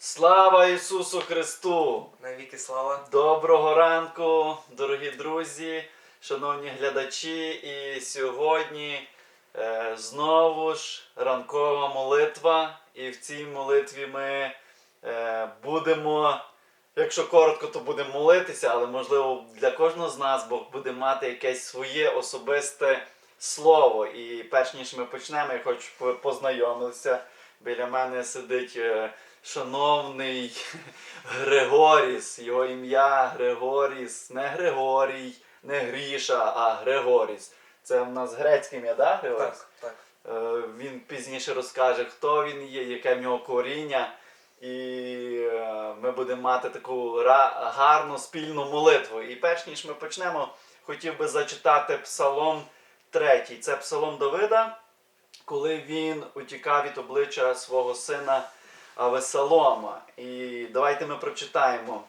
Слава Ісусу Христу! Навіки слава. Доброго ранку, дорогі друзі, шановні глядачі. І сьогодні е, знову ж ранкова молитва. І в цій молитві ми е, будемо, якщо коротко, то будемо молитися, але можливо для кожного з нас Бог буде мати якесь своє особисте слово. І перш ніж ми почнемо, я хочу по- познайомитися. Біля мене сидить е, шановний Григоріс. Його ім'я Григоріс, не Григорій, не Гріша, а Григоріс. Це в нас грецьке ім'я, да, Григоріс? Так, так. Е, Він пізніше розкаже, хто він є, яке в нього коріння. І е, ми будемо мати таку гарну спільну молитву. І перш ніж ми почнемо, хотів би зачитати Псалом 3. Це Псалом Давида, коли він утікав від обличчя свого сина Авесалома. І давайте ми прочитаємо.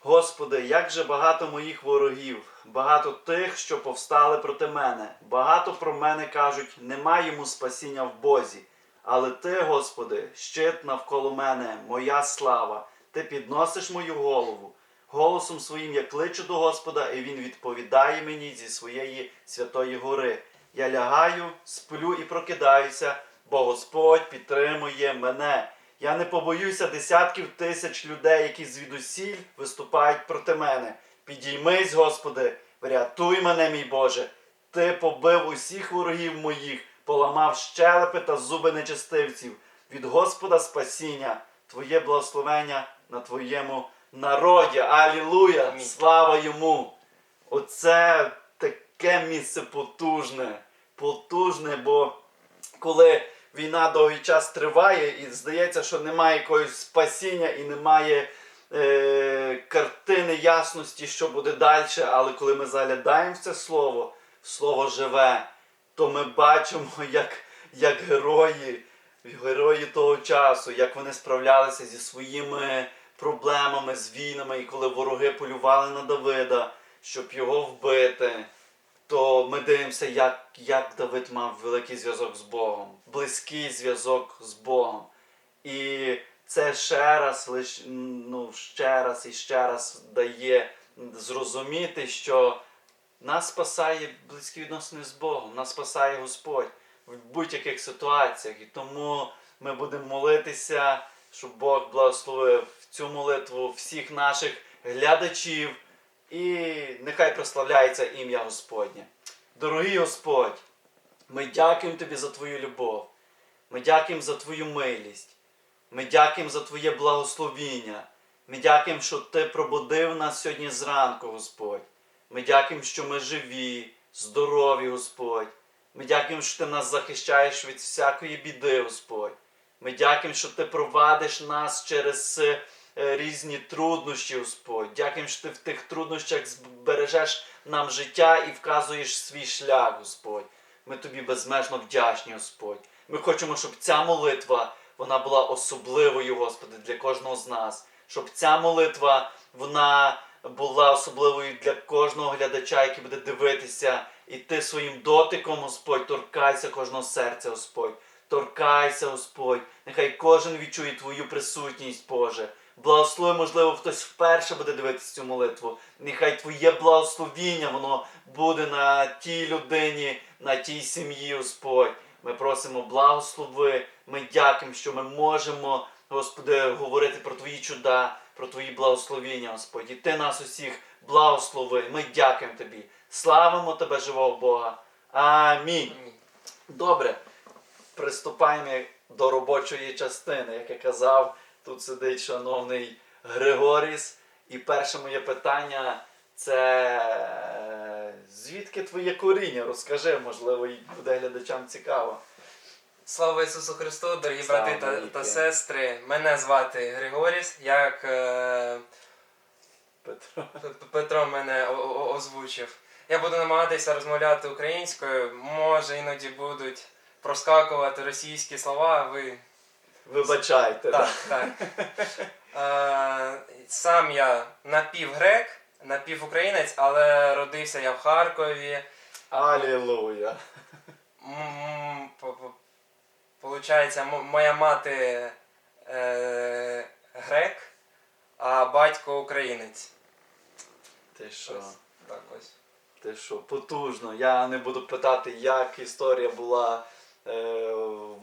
Господи, як же багато моїх ворогів, багато тих, що повстали проти мене. Багато про мене кажуть, нема йому спасіння в Бозі. Але ти, Господи, щит навколо мене, моя слава, ти підносиш мою голову. Голосом своїм я кличу до Господа, і Він відповідає мені зі своєї святої гори. Я лягаю, сплю і прокидаюся, бо Господь підтримує мене. Я не побоюся десятків тисяч людей, які звідусіль виступають проти мене. Підіймись, Господи, врятуй мене, мій Боже. Ти побив усіх ворогів моїх, поламав щелепи та зуби нечестивців. Від Господа спасіння, Твоє благословення на Твоєму народі. Алілуя! Слава йому! Оце таке місце потужне, потужне, бо коли війна довгий час триває, і здається, що немає якогось спасіння і немає е, картини ясності, що буде далі. Але коли ми заглядаємо в це слово, слово живе, то ми бачимо, як, як герої, герої того часу, як вони справлялися зі своїми проблемами, з війнами, і коли вороги полювали на Давида, щоб його вбити то ми дивимося, як, як Давид мав великий зв'язок з Богом, близький зв'язок з Богом. І це ще раз, лиш, ну, ще раз і ще раз дає зрозуміти, що нас спасає близькі відносини з Богом, нас спасає Господь в будь-яких ситуаціях. І тому ми будемо молитися, щоб Бог благословив цю молитву всіх наших глядачів. І нехай прославляється ім'я Господнє. Дорогий Господь, ми дякуємо Тобі за Твою любов. Ми дякуємо за Твою милість. Ми дякуємо за Твоє благословіння. Ми дякуємо, що Ти пробудив нас сьогодні зранку, Господь. Ми дякуємо, що ми живі, здорові, Господь. Ми дякуємо, що Ти нас захищаєш від всякої біди, Господь. Ми дякуємо, що Ти провадиш нас через різні труднощі, Господь. Дякуємо, що Ти в тих труднощах збережеш нам життя і вказуєш свій шлях, Господь. Ми тобі безмежно вдячні, Господь. Ми хочемо, щоб ця молитва вона була особливою, Господи, для кожного з нас. Щоб ця молитва вона була особливою для кожного глядача, який буде дивитися, і ти своїм дотиком, Господь, торкайся кожного серця, Господь. Торкайся, Господь. Нехай кожен відчує Твою присутність, Боже. Благослови, можливо, хтось вперше буде дивитися цю молитву. Нехай Твоє благословіння воно буде на тій людині, на тій сім'ї, Господь. Ми просимо благослови. Ми дякуємо, що ми можемо, Господи, говорити про Твої чуда, про Твої благословіння, Господь. І Ти нас усіх благослови. Ми дякуємо Тобі. Славимо Тебе, живого Бога. Амінь. Добре, приступаємо до робочої частини. Як я казав, тут сидить шановний Григоріс. І перше моє питання це е, звідки твоє коріння? Розкажи, можливо, і буде глядачам цікаво. Слава Ісусу Христу, дорогі Слава брати та, та сестри. Мене звати Григоріс, як е, Петро. Петро мене озвучив. Я буду намагатися розмовляти українською. Може, іноді будуть проскакувати російські слова. Ви Вибачайте. так, так. Е, сам я напівгрек, напівукраїнець, але родився я в Харкові. Алілуя. Получається, моя мати е, грек, а батько українець. Ти що? Ось Так ось. Ти що, потужно. Я не буду питати, як історія була е,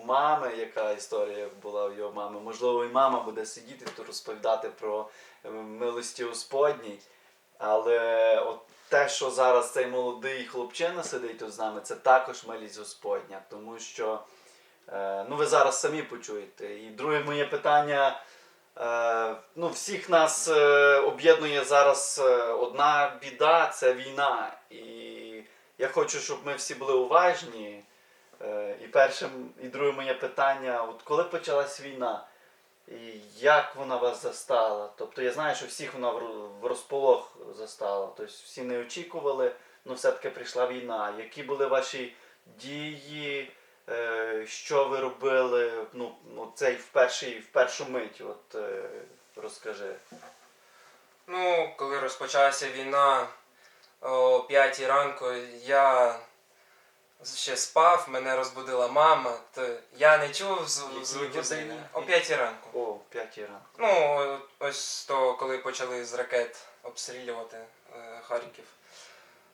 мами, яка історія була в його мами. Можливо, і мама буде сидіти тут розповідати про е, милості Господній. Але от те, що зараз цей молодий хлопчина сидить тут з нами, це також милість Господня. Тому що е, ну, ви зараз самі почуєте. І друге моє питання. Е, ну, всіх нас об'єднує зараз одна біда це війна. І я хочу, щоб ми всі були уважні. Е, і першим, і друге моє питання: от коли почалась війна, і як вона вас застала? Тобто я знаю, що всіх вона в розполох застала. Тобто всі не очікували, але все-таки прийшла війна. Які були ваші дії? Е, що ви робили ну, ну, цей в, перший, в першу мить? От, е, розкажи. Ну, коли розпочалася війна о 5 ранку, я ще спав, мене розбудила мама, то я не чув зв- Які звуків години? війни. О 5 ранку. О, п'ятій ранку. Ну, ось то, коли почали з ракет обстрілювати е, Харків.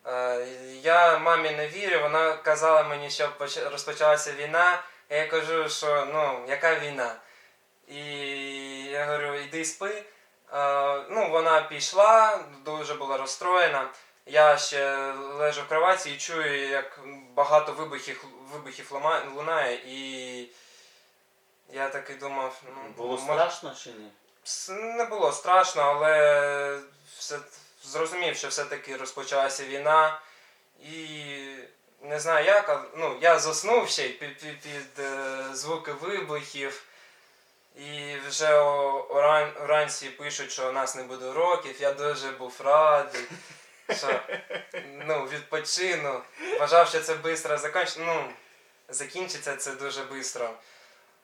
Е, я мамі не вірю, вона казала мені, що поч- розпочалася війна. а Я кажу, що ну, яка війна? І я говорю, йди спи. Е, ну, вона пішла, дуже була розстроєна. Я ще лежу в кроваті і чую, як багато вибухів, вибухів лунає, і я таки думав, ну, Було мож- страшно чи ні? Не було страшно, але все зрозумів, що все-таки розпочалася війна. І не знаю як, а, ну, я заснув ще під, під, під е, звуки вибухів. І вже о, оран, вранці пишуть, що у нас не буде уроків. Я дуже був радий, що ну, відпочину. Вважав, що це швидко закінчиться. Ну, закінчиться це дуже швидко.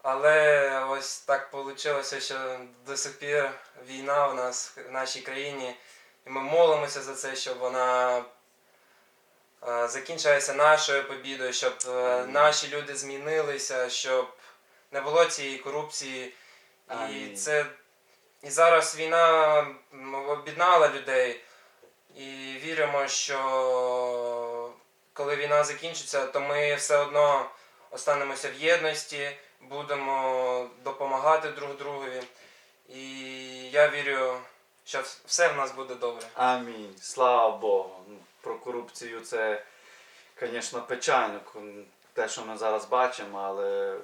Але ось так вийшло, що до сих пір війна в нас в нашій країні, і ми молимося за це, щоб вона е, закінчилася нашою побідою, щоб е, наші люди змінилися, щоб не було цієї корупції. І це і зараз війна об'єднала людей. І віримо, що коли війна закінчиться, то ми все одно останемося в єдності, будемо допомагати друг другові. І я вірю, що все в нас буде добре. Амінь. Слава Богу. Ну, Про корупцію це, звісно, печально, те, що ми зараз бачимо, але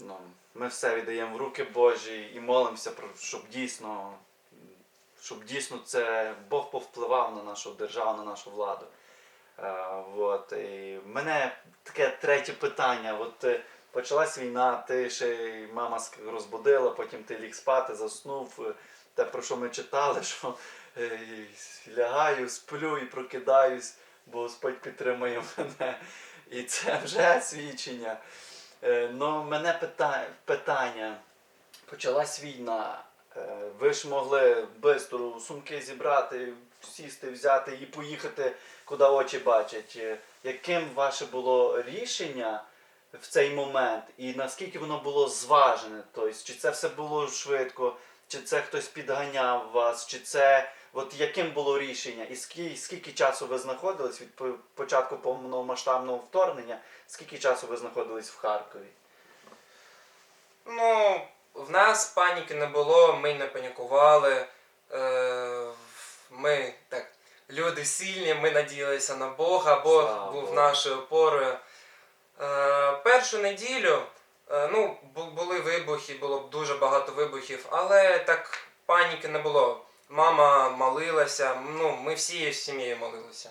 ну, ми все віддаємо в руки Божі і молимося, щоб дійсно, щоб дійсно це Бог повпливав на нашу державу, на нашу владу. Е, вот. І мене таке третє питання. От е, почалась війна, ти ще мама розбудила, потім ти ліг спати, заснув. Е, Те, про що ми читали, що лягаю, сплю і прокидаюсь, бо Господь підтримує мене. І це вже свідчення. Ну, мене питання. Почалась війна. Е, Ви ж могли швидко сумки зібрати, сісти, взяти і поїхати, куди очі бачать. Е, Яким ваше було рішення в цей момент, і наскільки воно було зважене? Тобто, чи це все було швидко, чи це хтось підганяв вас, чи це от яким було рішення? І скільки, скільки часу ви знаходились від початку повномасштабного вторгнення? Скільки часу ви знаходились в Харкові? Ну, в нас паніки не було, ми не панікували. Е, ми так, люди сильні, ми надіялися на Бога, Бог Слава був Богу. нашою опорою. Е, першу неділю е, ну, були вибухи, було дуже багато вибухів, але так паніки не було. Мама молилася, ну, ми всі сім'єю молилися.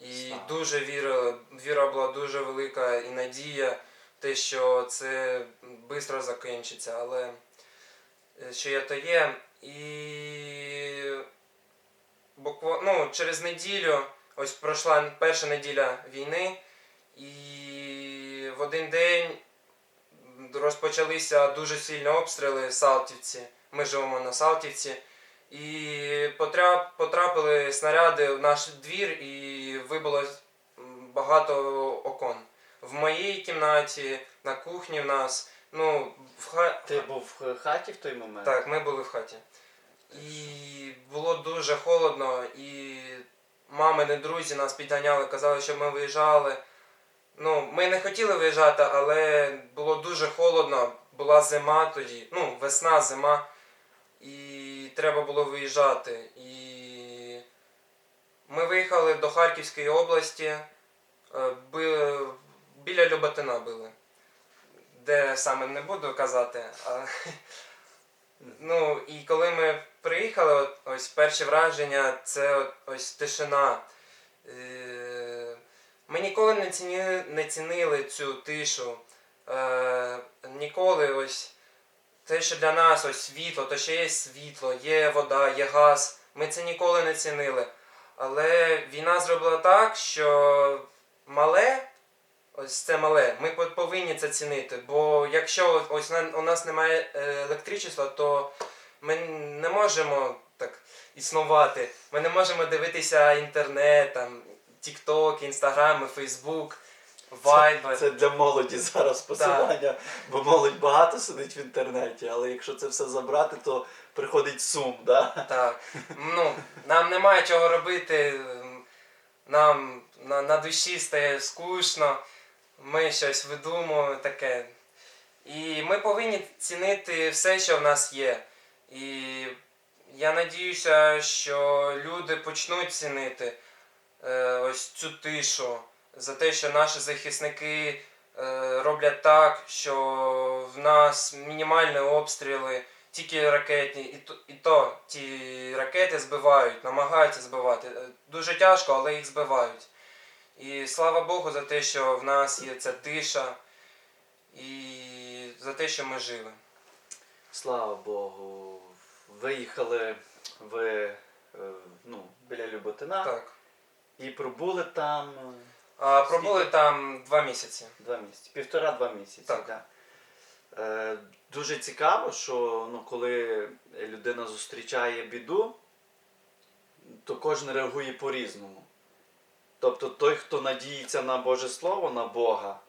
І Слава. дуже віра, віра була дуже велика і надія, те, що це швидко закінчиться, але е, що є, то є. І буква... ну, через неділю, ось пройшла перша неділя війни, і в один день розпочалися дуже сильні обстріли в Салтівці. Ми живемо на Салтівці. І потрап- потрапили снаряди в наш двір і вибило багато окон. В моїй кімнаті, на кухні в нас, Ну, в ха... Ти був в хаті в той момент? Так, ми були в хаті. І було дуже холодно, і мамини друзі нас підганяли, казали, що ми виїжджали. Ну, ми не хотіли виїжджати, але було дуже холодно, була зима тоді, ну, весна, зима, і треба було виїжджати. І ми виїхали до Харківської області, е, біля Люботина були. Де саме не буду казати. А... Ну, і коли ми приїхали, от, ось перші враження, це от, ось тишина. Е, Ми ніколи не цінили, не цінили цю тишу. Е, Ніколи ось те, що для нас ось світло, то що є світло, є вода, є газ. Ми це ніколи не цінили. Але війна зробила так, що мале, ось це мале, ми повинні це цінити. Бо якщо ось у нас немає е, електричества, то ми не можемо так існувати. Ми не можемо дивитися інтернет, там, TikTok, Instagram, Facebook, Viber. Це для молоді зараз посилання, бо молодь багато сидить в інтернеті, але якщо це все забрати, то приходить сум, да? Так. Ну, нам немає чого робити. Нам на, на душі стає скучно, ми щось видумуємо таке. І ми повинні цінити все, що в нас є. І я надіюся, що люди почнуть цінити е, ось цю тишу за те, що наші захисники е, роблять так, що в нас мінімальні обстріли, тільки ракетні, і то, і то ті ракети збивають, намагаються збивати. Е, Дуже тяжко, але їх збивають. І слава Богу за те, що в нас є ця тиша, і за те, що ми живі. Слава Богу. Виїхали ви е, ну, біля Люботина Так. і пробули там е, А пробули там два місяці. два місяці, півтора-два місяці. Так. Да. Е, дуже цікаво, що ну, коли людина зустрічає біду, то кожен реагує по-різному. Тобто той, хто надіється на Боже Слово, на Бога,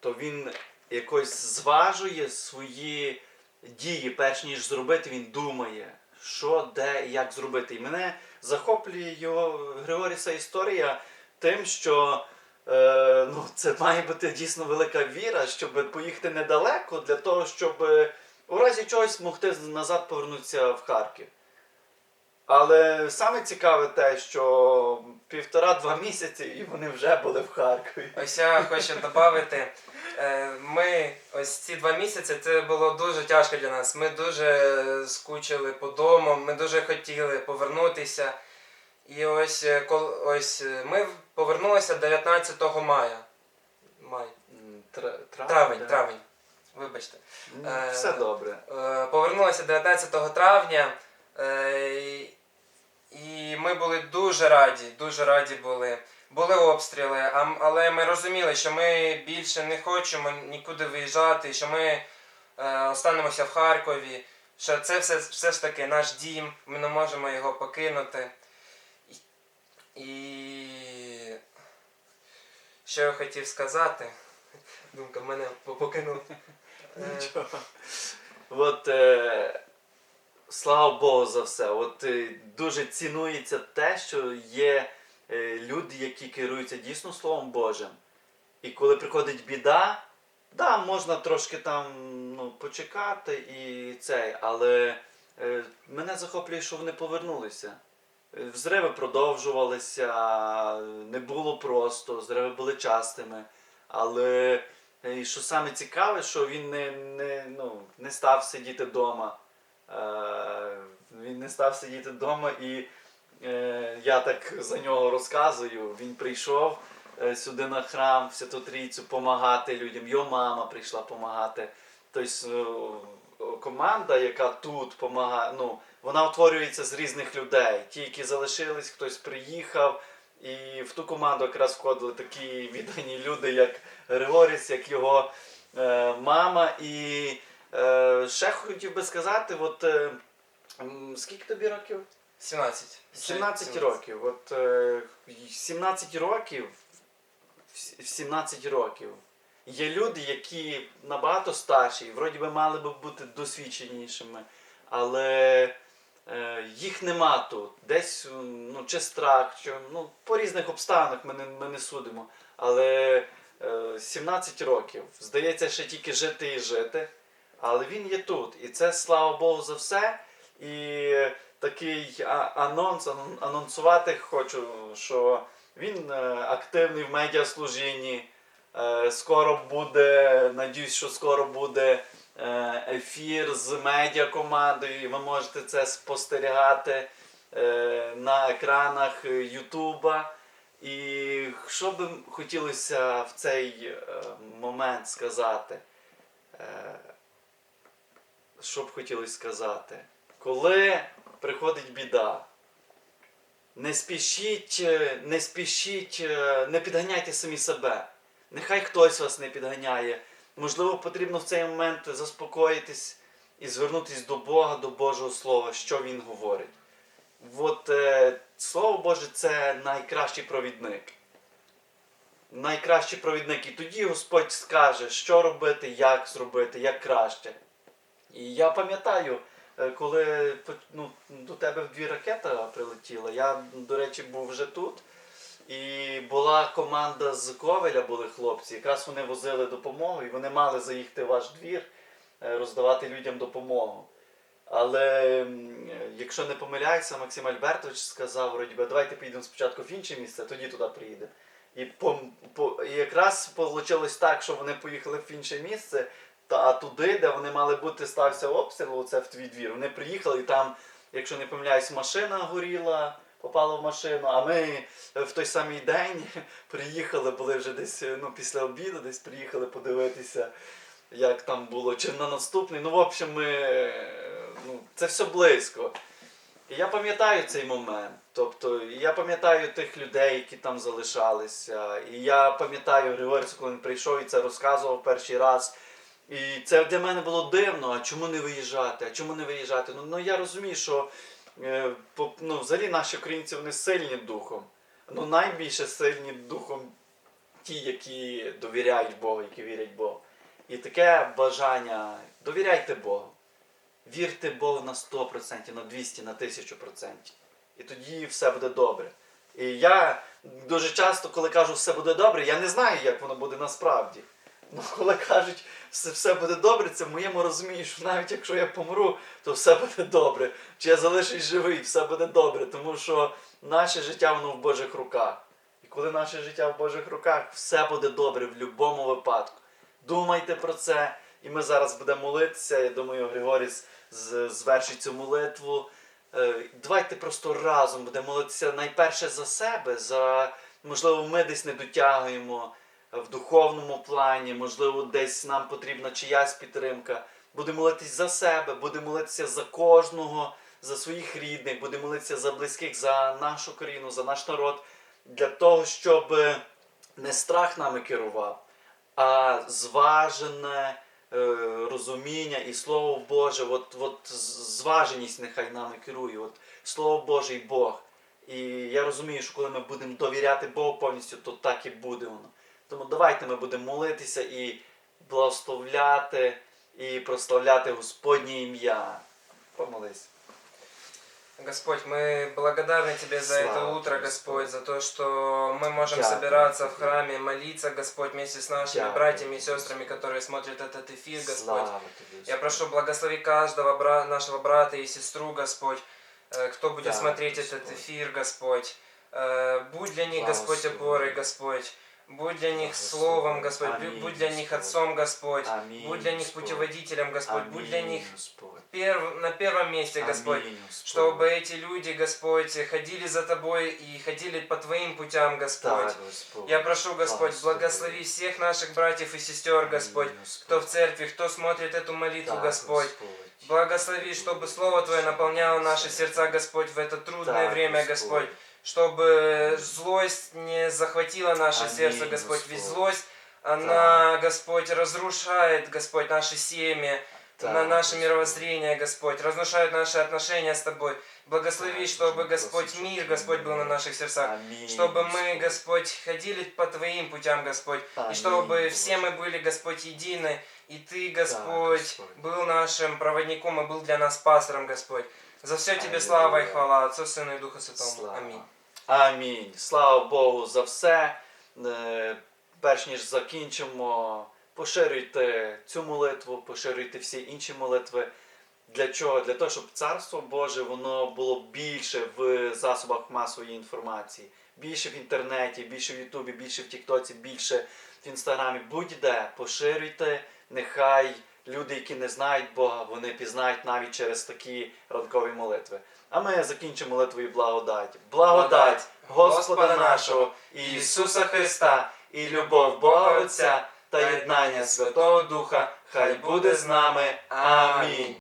то він якось зважує свої дії, перш ніж зробити, він думає, що, де і як зробити. І мене захоплює його Григоріса історія тим, що е, ну, це має бути дійсно велика віра, щоб поїхати недалеко для того, щоб е, у разі чогось могти назад повернутися в Харків. Але саме цікаве те, що півтора-два місяці і вони вже були в Харкові. Ось я хочу додати. Ми ось ці два місяці це було дуже тяжко для нас. Ми дуже скучили по дому, ми дуже хотіли повернутися. І ось, е, ось е, ми повернулися 19 мая. Май. Травень, да? травень. Вибачте. Е, Все добре. Е, Повернулися 19 травня. І- ми були дуже раді, дуже раді були. Були обстріли, але ми розуміли, що ми більше не хочемо нікуди виїжджати, що ми е, останемося в Харкові, що це все, все ж таки наш дім, ми не можемо його покинути. І, що я хотів сказати? Думка мене покинула. Нічого. От, е, слава Богу за все. От е, дуже цінується те, що є е, люди, які керуються дійсно Словом Божим. І коли приходить біда, да, можна трошки там ну, почекати і цей, але е, мене захоплює, що вони повернулися. Взриви продовжувалися, не було просто, зриви були частими. Але і що саме цікаве, що він не, не, ну, не став сидіти вдома. Не став сидіти вдома і е, я так за нього розказую. Він прийшов е, сюди на храм, в Святу Трійцю, допомагати людям. Його мама прийшла допомагати. Тобто е, команда, яка тут допомагає, ну, вона утворюється з різних людей. Ті, які залишились, хтось приїхав. І в ту команду якраз входили такі віддані люди, як Григоріс, як його е, мама. І е, ще хотів би сказати, от, е, м, скільки тобі років? 17. 17 років. От е, 17 років, в 17 років Є люди, які набагато старші, і вроді би мали би бути досвідченішими, але е, їх нема тут. Десь ну, чи страх, чи, ну, по різних обставинах ми не, ми не судимо. Але е, 17 років, здається, ще тільки жити і жити. Але він є тут. І це слава Богу за все. І такий анонс, анонсувати хочу, що він е, активний в медіаслужінні. Е, Скоро буде, надіюсь, що скоро буде е, ефір з медіакомандою, і ви можете це спостерігати на екранах Ютуба. І що би хотілося в цей момент сказати? Що б хотілося сказати? Коли приходить біда, не спішіть, е, не спішіть, е, не підганяйте самі себе. Нехай хтось вас не підганяє. Можливо, потрібно в цей момент заспокоїтись і звернутися до Бога, до Божого Слова, що Він говорить. От е, Слово Боже це найкращий провідник. Найкращий провідник. І тоді Господь скаже, що робити, як зробити, як краще. І я пам'ятаю, коли ну, до тебе дві ракета прилетіла, я, до речі, був вже тут. І була команда з Ковеля, були хлопці. Якраз вони возили допомогу, і вони мали заїхати в ваш двір, е, роздавати людям допомогу. Але е, якщо не помиляюся, Максим Альбертович сказав, вроді би, давайте поїдемо спочатку в інше місце, тоді туди приїдемо. І, по, по, і якраз вийшло так, що вони поїхали в інше місце, та а туди, де вони мали бути, стався обстріл, оце в твій двір. Вони приїхали і там, якщо не помиляюсь, машина горіла, попала в машину. А ми е, в той самий день приїхали, були вже десь е, ну, після обіду, десь приїхали подивитися, як там було, чи на наступний. Ну, в общем, ми, е, ну, це все близько. І я пам'ятаю цей момент. Тобто, я пам'ятаю тих людей, які там залишалися. І я пам'ятаю Григорця, коли він прийшов і це розказував перший раз. І це для мене було дивно, а чому не виїжджати? А чому не виїжджати? Ну, ну я розумію, що е, ну, взагалі наші українці вони сильні духом. Ну, найбільше сильні духом ті, які довіряють Богу, які вірять Богу. І таке бажання довіряйте Богу. Вірте Богу на 100%, на 200, на 1000%. І тоді все буде добре. І я дуже часто, коли кажу все буде добре, я не знаю, як воно буде насправді. Ну, коли кажуть, все, все буде добре, це в моєму розумінні, що навіть якщо я помру, то все буде добре. Чи я залишусь живий, все буде добре. Тому що наше життя воно в Божих руках. І коли наше життя в Божих руках, все буде добре в будь-якому випадку. Думайте про це. І ми зараз будемо молитися. Я думаю, з- звершить цю молитву. Е, Давайте просто разом будемо молитися найперше за себе, за можливо, ми десь не дотягуємо в духовному плані, можливо, десь нам потрібна чиясь підтримка. Будемо молитися за себе, будемо молитися за кожного, за своїх рідних, будемо молитися за близьких, за нашу країну, за наш народ, для того, щоб е, не страх нами керував, а зважене е, розуміння і Слово Боже, от, от зваженість нехай нами керує. От Слово Боже і Бог. І я розумію, що коли ми будемо довіряти Богу повністю, то так і буде воно. Тому давайте ми будемо молитися і благословляти і прославляти Господнє ім'я. Помолись. Господь, мы благодарны Тебе за это Слава утро, Тебе, Господь, за то, что мы можем Дякую собираться в Тобі. храме, молиться, Господь, вместе с нашими Дякую братьями и Тобі. сестрами, которые смотрят этот эфир, Господь. Слава тобі. Я прошу, благослови каждого бра- нашего брата и сестру, Господь, э, кто будет Да, смотреть Господь. этот эфир, Господь. Э, Будь для них, Господь, Благослови. опорой, Господь. Будь для них Благослови. словом, Господь. Бу- Аминь, Будь для них Господь. отцом, Господь. Амінь, Будь для них Господь. путеводителем, Господь. Будь для Амінь, них Господь. перв- на первом месте, Господь. Амінь, Господь. Чтобы эти люди, Господь, ходили за Тобой и ходили по Твоим путям, Господь. Так, Господь. Я прошу, Господь, Благослови. благослови всех наших братьев и сестер, Господь, Амінь, Господь. кто в церкви, кто смотрит эту молитву, Так, Господь. Благослови, чтобы Слово Твое наполняло наши сердца, Господь, в это трудное Так, время, Господь. Чтобы злость не захватила наше Аминь, сердце, Господь. Ведь Господь. злость, она, Господь, разрушает, Господь, наши семьи. Так, на наше Господи. мировоззрение, Господь, разрушают наши отношения с Тобой. Благослови, Так, чтобы, Господь, мир, Господь, был на наших сердцах. Амінь, Чтобы мы, Господь. Господь, ходили по Твоим путям, Господь. Аминь, И чтобы все мы были, Господь, едины. И Ты, Господь, Господь. был нашим проводником и был для нас пастором, Господь. За все Тебе слава и хвала, Отцу, Сыну и Духу Святому. Слава. Аминь. Амінь. Слава Богу за все. Е, Перш ніж закінчимо, поширюйте цю молитву, поширюйте всі інші молитви. Для чого? Для того, щоб царство Боже воно було більше в засобах масової інформації, більше в інтернеті, більше в Ютубі, більше в Тіктоці, більше в Інстаграмі. Будь-де поширюйте, нехай люди, які не знають Бога, вони пізнають навіть через такі ранкові молитви. А ми закінчимо молитвою благодать. Благодать Господа нашого Ісуса Христа і любов Бога Отця та єднання Святого Духа хай буде з нами. Амінь.